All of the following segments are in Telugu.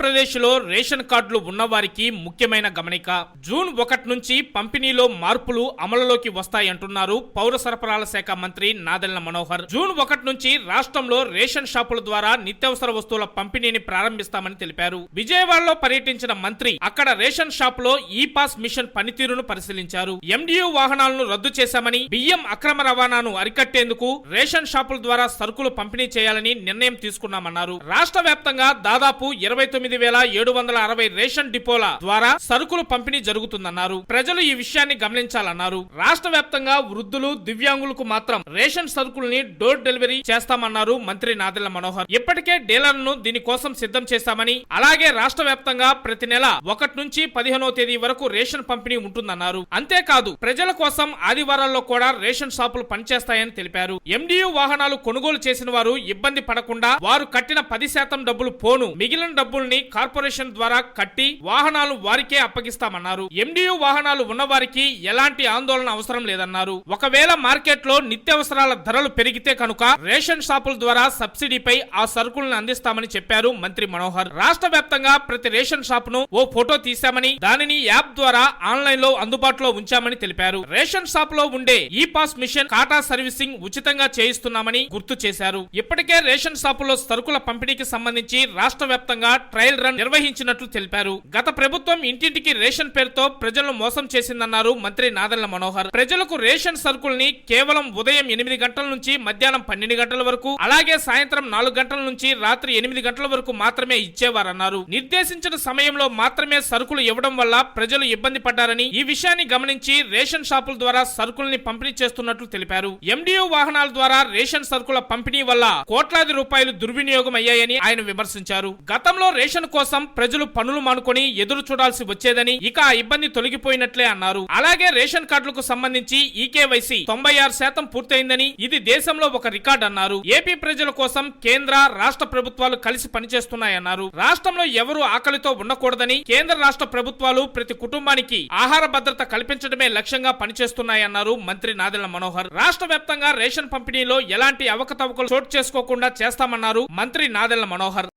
ఆంధ్రప్రదేశ్లో రేషన్ కార్డులు ఉన్నవారికి ముఖ్యమైన గమనిక. జూన్ ఒకటి నుంచి పంపిణీలో మార్పులు అమలులోకి వస్తాయంటున్నారు పౌర సరఫరాల శాఖ మంత్రి నాదెళ్ళ మనోహర్. జూన్ ఒకటి నుంచి రాష్ట్రంలో రేషన్ షాపుల ద్వారా నిత్యావసర వస్తువుల పంపిణీని ప్రారంభిస్తామని తెలిపారు. విజయవాడలో పర్యటించిన మంత్రి అక్కడ రేషన్ షాప్లో ఈ పాస్ మిషన్ పనితీరును పరిశీలించారు. ఎండియు వాహనాలను రద్దు చేశామని బియ్యం అక్రమ రవాణాను అరికట్టేందుకు రేషన్ షాపుల ద్వారా సరుకులు పంపిణీ చేయాలని నిర్ణయం తీసుకున్నామన్నారు. రాష్ట్ర వ్యాప్తంగా దాదాపు ఇరవై తొమ్మిది వేల ఏడు వందల అరవై రేషన్ డిపోల ద్వారా సరుకులు పంపిణీ జరుగుతుందన్నారు. ప్రజలు ఈ విషయాన్ని గమనించాలన్నారు. రాష్ట్ర వ్యాప్తంగా వృద్ధులు దివ్యాంగులకు మాత్రం రేషన్ సరుకుల్ని డోర్ డెలివరీ చేస్తామన్నారు మంత్రి నాదెల్ల మనోహర్. ఇప్పటికే డీలర్లను దీనికోసం సిద్ధం చేశామని అలాగే రాష్ట్ర వ్యాప్తంగా ప్రతి నెల ఒకటి నుంచి పదిహేనో తేదీ వరకు రేషన్ పంపిణీ ఉంటుందన్నారు. అంతేకాదు ప్రజల కోసం ఆదివారాల్లో కూడా రేషన్ షాపులు పనిచేస్తాయని తెలిపారు. ఎండియు వాహనాలు కొనుగోలు చేసిన వారు ఇబ్బంది పడకుండా వారు కట్టిన పది శాతం డబ్బులు పోను మిగిలిన డబ్బుల్ని కార్పొరేషన్ ద్వారా కట్టి వాహనాలు వారికే అప్పగిస్తామన్నారు. ఎండియు వాహనాలు ఉన్నవారికి ఎలాంటి ఆందోళన అవసరం లేదన్నారు. ఒకవేళ మార్కెట్లో నిత్యావసరాల ధరలు పెరిగితే కనుక రేషన్ షాపుల ద్వారా సబ్సిడీపై ఆ సరుకులను అందిస్తామని చెప్పారు మంత్రి మనోహర్. రాష్ట్ర వ్యాప్తంగా ప్రతి రేషన్ షాప్ను ఓ ఫోటో తీశామని దానిని యాప్ ద్వారా ఆన్లైన్లో అందుబాటులో ఉంచామని తెలిపారు. రేషన్ షాప్లో ఉండే ఈ పాస్ మిషన్ కాటా సర్వీసింగ్ ఉచితంగా చేయిస్తున్నామని గుర్తు చేశారు. ఇప్పటికే రేషన్ షాపుల్లో సరుకుల పంపిణీకి సంబంధించి రాష్ట్ర వ్యాప్తంగా ట్రయల్ రన్ నిర్వహించినట్లు తెలిపారు. గత ప్రభుత్వం ఇంటింటికి రేషన్ పేరుతో ప్రజలను మోసం చేసిందన్నారు మంత్రి నాదల్ల మనోహర్. ప్రజలకు రేషన్ సరుకుల్ని కేవలం ఉదయం ఎనిమిది గంటల నుంచి మధ్యాహ్నం పన్నెండు గంటల వరకు అలాగే సాయంత్రం నాలుగు గంటల నుంచి రాత్రి ఎనిమిది గంటల వరకు మాత్రమే ఇచ్చేవారన్నారు. నిర్దేశించిన సమయంలో మాత్రమే సరుకులు ఇవ్వడం వల్ల ప్రజలు ఇబ్బంది పడ్డారని ఈ విషయాన్ని గమనించి రేషన్ షాపుల ద్వారా సరుకుల్ని పంపిణీ చేస్తున్నట్లు తెలిపారు. ఎండియు వాహనాల ద్వారా రేషన్ సరుకుల పంపిణీ వల్ల కోట్లాది రూపాయలు దుర్వినియోగం అయ్యాయని ఆయన విమర్శించారు. గతంలో రేషన్ కోసం ప్రజలు పనులు మానుకొని ఎదురు చూడాల్సి వచ్చేదని ఇక ఆ ఇబ్బంది తొలగిపోయినట్లే అన్నారు. అలాగే రేషన్ కార్డులకు సంబంధించి ఈకేవైసీ తొంభై ఆరు శాతం పూర్తయిందని ఇది దేశంలో ఒక రికార్డ్ అన్నారు. ఏపీ ప్రజల కోసం కేంద్ర రాష్ట్ర ప్రభుత్వాలు కలిసి పనిచేస్తున్నాయన్నారు. రాష్ట్రంలో ఎవరు ఆకలితో ఉండకూడదని కేంద్ర రాష్ట్ర ప్రభుత్వాలు ప్రతి కుటుంబానికి ఆహార భద్రత కల్పించడమే లక్ష్యంగా పనిచేస్తున్నాయన్నారు మంత్రి నాదెళ్ళ మనోహర్. రాష్ట్ర వ్యాప్తంగా రేషన్ పంపిణీలో ఎలాంటి అవకతవకలు చోటు చేసుకోకుండా చేస్తామన్నారు మంత్రి నాదెళ్ళ మనోహర్.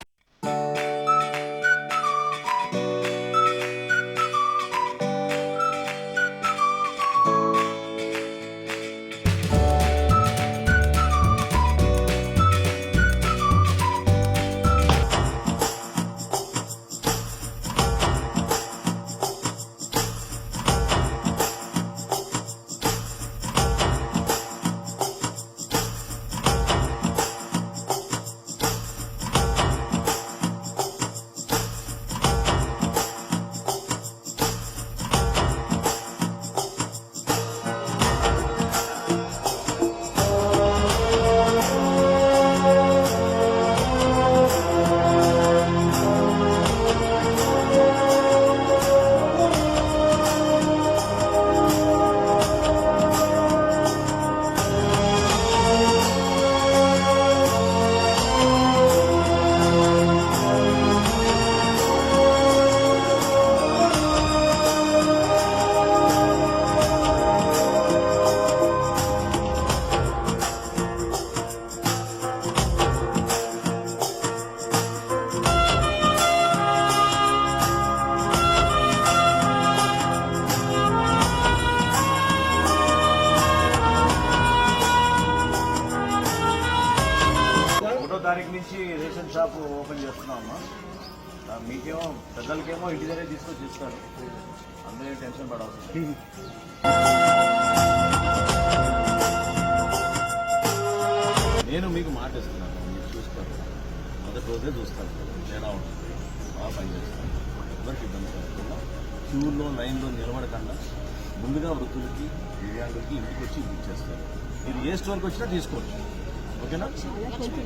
నుంచి రేషన్ షాప్ ఓపెన్ చేస్తున్నామమ్మా ఆ, మీకేమో పెద్దలకేమో ఇంటి దగ్గర తీసుకొచ్చి ఇస్తారు అందరూ టెన్షన్ పడవలసింది నేను మీకు మాట ఇస్తున్నాను. మీరు చూస్తారు. మొదటి రోజే చూస్తారు. తేడా ఉంటుంది? బాగా పనిచేస్తాను ఎవరికి ఇబ్బంది పడకుండా క్యూలో లైన్లో నిలబడకుండా ముందుగా వృద్ధులకి దివ్యాంగులకి ఇంటికి వచ్చి ఇది ఇచ్చేస్తారు మీరు ఏ స్టోర్కి వచ్చినా తీసుకోవచ్చు. ఓకేనా?